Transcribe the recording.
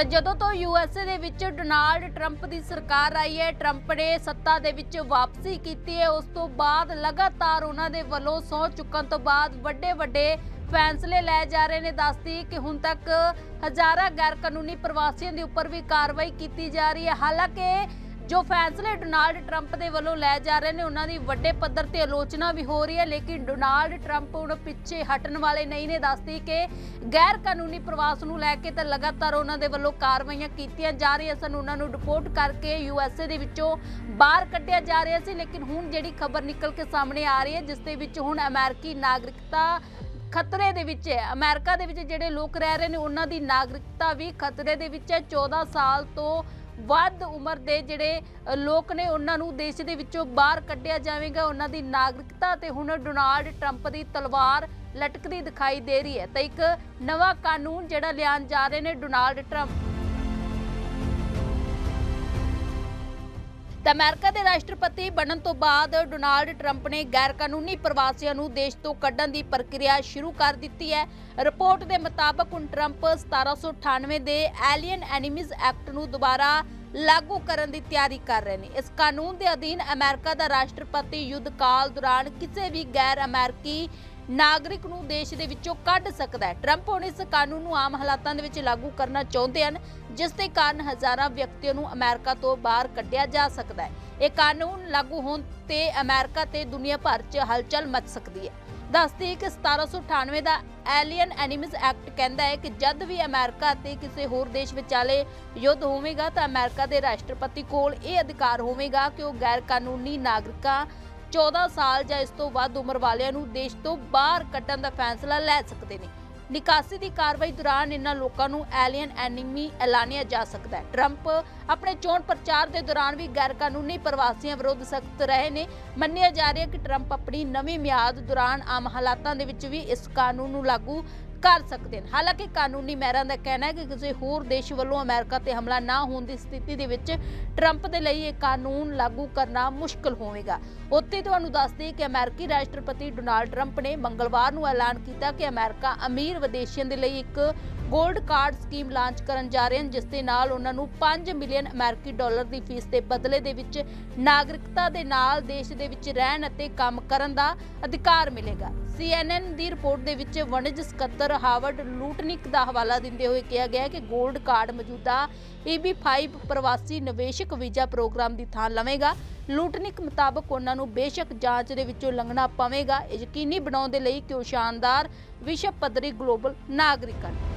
ਤਾਂ ਜਦੋਂ ਤੋਂ ਯੂਐਸਏ ਦੇ ਵਿੱਚ ਡੋਨਾਲਡ ਟਰੰਪ ਦੀ ਸਰਕਾਰ ਆਈ ਹੈ ਟਰੰਪ ਨੇ ਸੱਤਾ ਦੇ ਵਿੱਚ ਵਾਪਸੀ ਕੀਤੀ ਹੈ। ਉਸ ਤੋਂ ਬਾਅਦ ਲਗਾਤਾਰ ਉਹਨਾਂ ਦੇ ਵੱਲੋਂ ਸਹੁੰ ਚੁੱਕਣ ਤੋਂ ਬਾਅਦ ਵੱਡੇ ਵੱਡੇ ਫੈਸਲੇ ਲਏ ਜਾ ਰਹੇ ਨੇ। ਦੱਸਦੀ ਕਿ ਹੁਣ ਤੱਕ ਹਜ਼ਾਰਾਂ ਗੈਰ ਕਾਨੂੰਨੀ ਪ੍ਰਵਾਸੀਆਂ ਦੇ ਉੱਪਰ ਵੀ ਕਾਰਵਾਈ ਕੀਤੀ ਜਾ ਰਹੀ ਹੈ। ਹਾਲਾਂਕਿ ਜੋ ਫੈਸਲੇ ਡੋਨਾਲਡ ਟਰੰਪ ਦੇ ਵੱਲੋਂ ਲੈ ਜਾ ਰਹੇ ਨੇ, ਉਹਨਾਂ ਦੀ ਵੱਡੇ ਪੱਧਰ ਤੇ ਆਲੋਚਨਾ ਵੀ ਹੋ ਰਹੀ ਹੈ, ਲੇਕਿਨ ਡੋਨਾਲਡ ਟਰੰਪ ਹੁਣ ਪਿੱਛੇ ਹਟਣ ਵਾਲੇ ਨਹੀਂ ਨੇ। ਦੱਸਦੀ ਕਿ ਗੈਰ ਕਾਨੂੰਨੀ ਪ੍ਰਵਾਸ ਨੂੰ ਲੈ ਕੇ ਤਾਂ ਲਗਾਤਾਰ ਉਹਨਾਂ ਦੇ ਵੱਲੋਂ ਕਾਰਵਾਈਆਂ ਕੀਤੀਆਂ ਜਾ ਰਹੀਆਂ ਸਨ। ਉਹਨਾਂ ਨੂੰ ਡਿਪੋਰਟ ਕਰਕੇ ਯੂਐਸਏ ਦੇ ਵਿੱਚੋਂ ਬਾਹਰ ਕੱਢਿਆ ਜਾ ਰਿਹਾ ਸੀ, ਲੇਕਿਨ ਹੁਣ ਜਿਹੜੀ ਖਬਰ ਨਿਕਲ ਕੇ ਸਾਹਮਣੇ ਆ ਰਹੀ ਹੈ, ਜਿਸ ਦੇ ਵਿੱਚ ਹੁਣ ਅਮਰੀਕੀ ਨਾਗਰਿਕਤਾ ਖਤਰੇ ਦੇ ਵਿੱਚ ਹੈ। ਅਮਰੀਕਾ ਦੇ ਵਿੱਚ ਜਿਹੜੇ ਲੋਕ ਰਹਿ ਰਹੇ ਨੇ, ਉਹਨਾਂ ਦੀ ਨਾਗਰਿਕਤਾ ਵੀ ਖਤਰੇ ਦੇ ਵਿੱਚ ਹੈ। 14 ਸਾਲ ਤੋਂ ਵੱਧ ਉਮਰ ਦੇ ਜਿਹੜੇ ਲੋਕ ਨੇ ਉਹਨਾਂ ਨੂੰ ਦੇਸ਼ ਦੇ ਵਿੱਚੋਂ ਬਾਹਰ ਕੱਢਿਆ ਜਾਵੇਗਾ। ਉਹਨਾਂ ਦੀ ਨਾਗਰਿਕਤਾ ਤੇ ਹੁਣ ਡੋਨਾਲਡ ਟਰੰਪ ਦੀ ਤਲਵਾਰ ਲਟਕਦੀ ਦਿਖਾਈ ਦੇ ਰਹੀ ਹੈ। ਤਾਂ ਇੱਕ ਨਵਾਂ ਕਾਨੂੰਨ ਜਿਹੜਾ ਲਿਆਉਣ ਜਾ ਰਹੇ ਨੇ ਡੋਨਾਲਡ ਟਰੰਪ। ਤਾਂ ਅਮਰੀਕਾ ਦੇ ਰਾਸ਼ਟਰਪਤੀ ਬਣਨ ਤੋਂ ਬਾਅਦ ਡੋਨਾਲਡ ਟਰੰਪ ਨੇ ਗੈਰ ਕਾਨੂੰਨੀ ਪ੍ਰਵਾਸੀਆਂ ਨੂੰ ਦੇਸ਼ ਤੋਂ ਕੱਢਣ ਦੀ ਪ੍ਰਕਿਰਿਆ ਸ਼ੁਰੂ ਕਰ ਦਿੱਤੀ ਹੈ। ਰਿਪੋਰਟ ਦੇ ਮੁਤਾਬਕ ਹੁਣ ਟਰੰਪ 1798 ਦੇ ਐਲੀਅਨ ਐਨੀਮੀਜ਼ ਐਕਟ ਨੂੰ ਦੁਬਾਰਾ ਲਾਗੂ ਕਰਨ ਦੀ ਤਿਆਰੀ ਕਰ ਰਹੇ ਨੇ। ਇਸ ਕਾਨੂੰਨ ਦੇ ਅਧੀਨ ਅਮਰੀਕਾ ਦਾ ਰਾਸ਼ਟਰਪਤੀ ਯੁੱਧ ਕਾਲ ਦੌਰਾਨ ਕਿਸੇ ਵੀ ਗੈਰ ਅਮਰੀਕੀ ਨਾਗਰਿਕ ਨੂੰ ਦੇਸ਼ ਦੇ ਵਿੱਚੋਂ ਕੱਢ ਸਕਦਾ ਹੈ। ਟਰੰਪ ਹੁਣ ਇਸ ਕਾਨੂੰਨ ਨੂੰ ਆਮ ਹਾਲਾਤਾਂ ਦੇ ਵਿੱਚ ਲਾਗੂ ਕਰਨਾ ਚਾਹੁੰਦੇ ਹਨ, ਜਿਸ ਦੇ ਕਾਰਨ ਹਜ਼ਾਰਾਂ ਵਿਅਕਤੀਆਂ ਨੂੰ ਅਮਰੀਕਾ ਤੋਂ ਬਾਹਰ ਕੱਢਿਆ ਜਾ ਸਕਦਾ ਹੈ। ਇਹ ਕਾਨੂੰਨ ਲਾਗੂ ਹੋਣ ਤੇ ਅਮਰੀਕਾ ਤੇ ਦੁਨੀਆ ਭਰ 'ਚ ਹਲਚਲ ਮਚ ਸਕਦੀ ਹੈ। ਦੱਸਦੀ ਕਿ 1798 ਦਾ ਐਲੀਅਨ ਐਨੀਮੀਜ਼ ਐਕਟ ਕਹਿੰਦਾ ਹੈ ਕਿ ਜਦ ਵੀ ਅਮਰੀਕਾ ਤੇ ਕਿਸੇ ਹੋਰ ਦੇਸ਼ ਵਿਚਾਲੇ ਯੁੱਧ ਹੋਵੇਗਾ ਤਾਂ ਅਮਰੀਕਾ ਦੇ ਰਾਸ਼ਟਰਪਤੀ ਕੋਲ ਇਹ ਅਧਿਕਾਰ ਹੋਵੇਗਾ ਕਿ ਉਹ ਗੈਰ ਕਾਨੂੰਨੀ ਨਾਗਰਿਕਾਂ 14 ਸਾਲ ਜਾਂ ਇਸ ਤੋਂ ਵੱਧ ਉਮਰ ਵਾਲਿਆਂ ਨੂੰ ਦੇਸ਼ ਤੋਂ ਬਾਹਰ ਕੱਢਣ ਦਾ ਫੈਸਲਾ ਲੈ ਸਕਦੇ ਨੇ। ਨਿਕਾਸੀ ਦੀ ਕਾਰਵਾਈ ਦੌਰਾਨ ਇਹਨਾਂ ਲੋਕਾਂ ਨੂੰ ਐਲੀਅਨ ਐਨੀਮੀ ਐਲਾਨਿਆ ਜਾ ਸਕਦਾ ਹੈ। ਟਰੰਪ ਆਪਣੇ ਚੋਣ ਪ੍ਰਚਾਰ ਦੇ ਦੌਰਾਨ ਵੀ ਗੈਰ ਕਾਨੂੰਨੀ ਪ੍ਰਵਾਸੀਆਂ ਵਿਰੁੱਧ ਸਖਤ ਰਹੇ ਨੇ। ਮੰਨਿਆ ਜਾ ਰਿਹਾ ਕਿ ਟਰੰਪ ਆਪਣੀ ਨਵੀਂ ਮਿਆਦ ਦੌਰਾਨ ਆਮ ਹਾਲਾਤਾਂ ਦੇ ਵਿੱਚ ਵੀ ਇਸ ਕਾਨੂੰਨ ਨੂੰ ਲਾਗੂ ਕਰ ਸਕਦੇ ਨੇ। ਹਾਲਾਂਕਿ ਕਾਨੂੰਨੀ ਮਹਿਰਾਂ ਦਾ ਕਹਿਣਾ ਹੈ ਕਿ ਕਿਸੇ ਹੋਰ ਦੇਸ਼ ਵੱਲੋਂ ਅਮਰੀਕਾ ਤੇ ਹਮਲਾ ਨਾ ਹੋਣ ਦੀ ਸਥਿਤੀ ਦੇ ਵਿੱਚ ਟਰੰਪ ਦੇ ਲਈ ਇਹ ਕਾਨੂੰਨ ਲਾਗੂ ਕਰਨਾ ਮੁਸ਼ਕਲ ਹੋਵੇਗਾ। ਉੱਥੇ ਤੁਹਾਨੂੰ ਦੱਸ ਦਈਏ ਕਿ ਅਮਰੀਕੀ ਰਾਸ਼ਟਰਪਤੀ ਡੋਨਾਲਡ ਟਰੰਪ ਨੇ ਮੰਗਲਵਾਰ ਨੂੰ ਐਲਾਨ ਕੀਤਾ ਕਿ ਅਮਰੀਕਾ ਅਮੀਰ ਵਿਦੇਸ਼ੀਆਂ ਦੇ ਲਈ ਇੱਕ ਗੋਲਡ ਕਾਰਡ ਸਕੀਮ ਲਾਂਚ ਕਰਨ ਜਾ ਰਹੇ ਹਨ, ਜਿਸ ਦੇ ਨਾਲ ਉਹਨਾਂ ਨੂੰ 5 ਮਿਲੀਅਨ ਅਮਰੀਕੀ ਡਾਲਰ ਦੀ ਫੀਸ ਦੇ ਬਦਲੇ ਦੇ ਵਿੱਚ ਨਾਗਰਿਕਤਾ ਦੇ ਨਾਲ ਦੇਸ਼ ਦੇ ਵਿੱਚ ਰਹਿਣ ਅਤੇ ਕੰਮ ਕਰਨ ਦਾ ਅਧਿਕਾਰ ਮਿਲੇਗਾ। CNN ਦੀ ਰਿਪੋਰਟ ਦੇ ਵਿੱਚ ਵਣਜ ਸਕੱਤਰ ਹਾਵਰਡ ਲੂਟਨਿਕ ਦਾ ਹਵਾਲਾ ਦਿੰਦੇ ਹੋਏ ਕਿਹਾ ਗਿਆ ਹੈ ਕਿ 골ਡ ਕਾਰਡ ਮੌਜੂਦਾ EB5 ਪ੍ਰਵਾਸੀ ਨਿਵੇਸ਼ਕ ਵੀਜ਼ਾ ਪ੍ਰੋਗਰਾਮ ਦੀ ਥਾਂ ਲਵੇਗਾ। ਲੂਟਨਿਕ ਮੁਤਾਬਕ ਉਹਨਾਂ ਨੂੰ ਬੇਸ਼ੱਕ ਜਾਂਚ ਦੇ ਵਿੱਚੋਂ ਲੰਘਣਾ ਪਵੇਗਾ। ਯਕੀਨੀ ਬਣਾਉਣ ਦੇ ਲਈ ਕਿ ਉਹ ਸ਼ਾਨਦਾਰ ਵਿਸ਼ਵ ਪੱਧਰੀ ਗਲੋਬਲ ਨਾਗਰਿਕ ਹਨ।